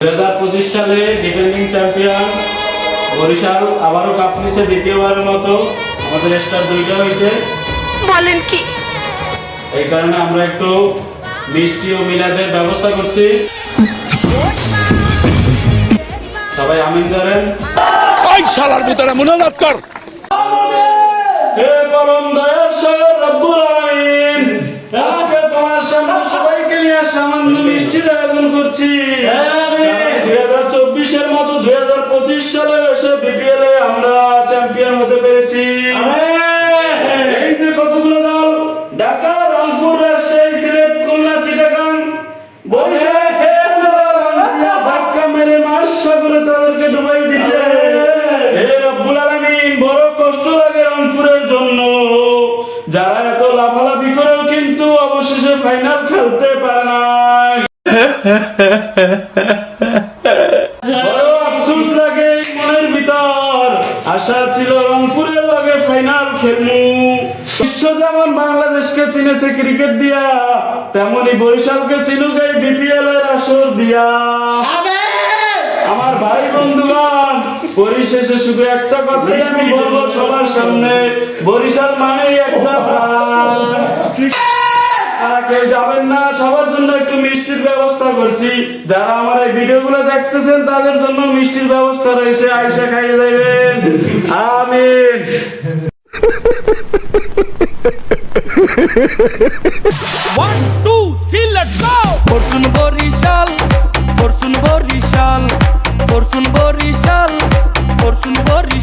দুই হাজার পঁচিশ সালে ডিফেন্ডিং চ্যাম্পিয়ন বরিশাল আবারও কাপ নিচ্ছে দ্বিতীয়বারের মতো। আমাদের স্টার দুইটা হয়েছে। বলেন কি? এই কারণে আমরা একটু মিষ্টি ও মিলাদের ব্যবস্থা করছি। সবাই আমিন ধরেন। ওই শালার ভিতরে মনোনাদ কর। হে পরম দয়ার সাগর রব্বুল আলামিন। আজকে তোমার সামনে সবাইকে নিয়ে সামান্য মিষ্টির আয়োজন করছি। তাদেরকে ডুবাই দিছে। বড় কষ্ট লাগে রংপুরের জন্য। যারা এত লাফালাফি করেও কিন্তু অবশেষে ফাইনাল খেলতে পারে নাই বড় আফসোস লাগে এই মনের ভিতর আশা ছিল রংপুরের লগে ফাইনাল খেলমু। বিশ্ব যেমন বাংলাদেশকে চিনেছে ক্রিকেট দিয়া তেমনি বরিশালকে চিনুক এই বিপিএল এর আসর দিয়া। আমার ভাই বন্ধুগণ পরিশেষে শুধু একটা কথাই আমি বলব সবার সামনে বরিশাল মানেই একটা। কেউ যাবেন না সবার জন্য একটু মিষ্টির ব্যবস্থা করছি। যারা আমার এই ভিডিওগুলো দেখতেছেন তাদের জন্য মিষ্টির ব্যবস্থা রয়েছে আইসা খাইয়ে যাবেন আমিন One, two, three, let's go! Forsun Borishal, Forsun Borishal, Forsun Borishal, Forsun Borishal.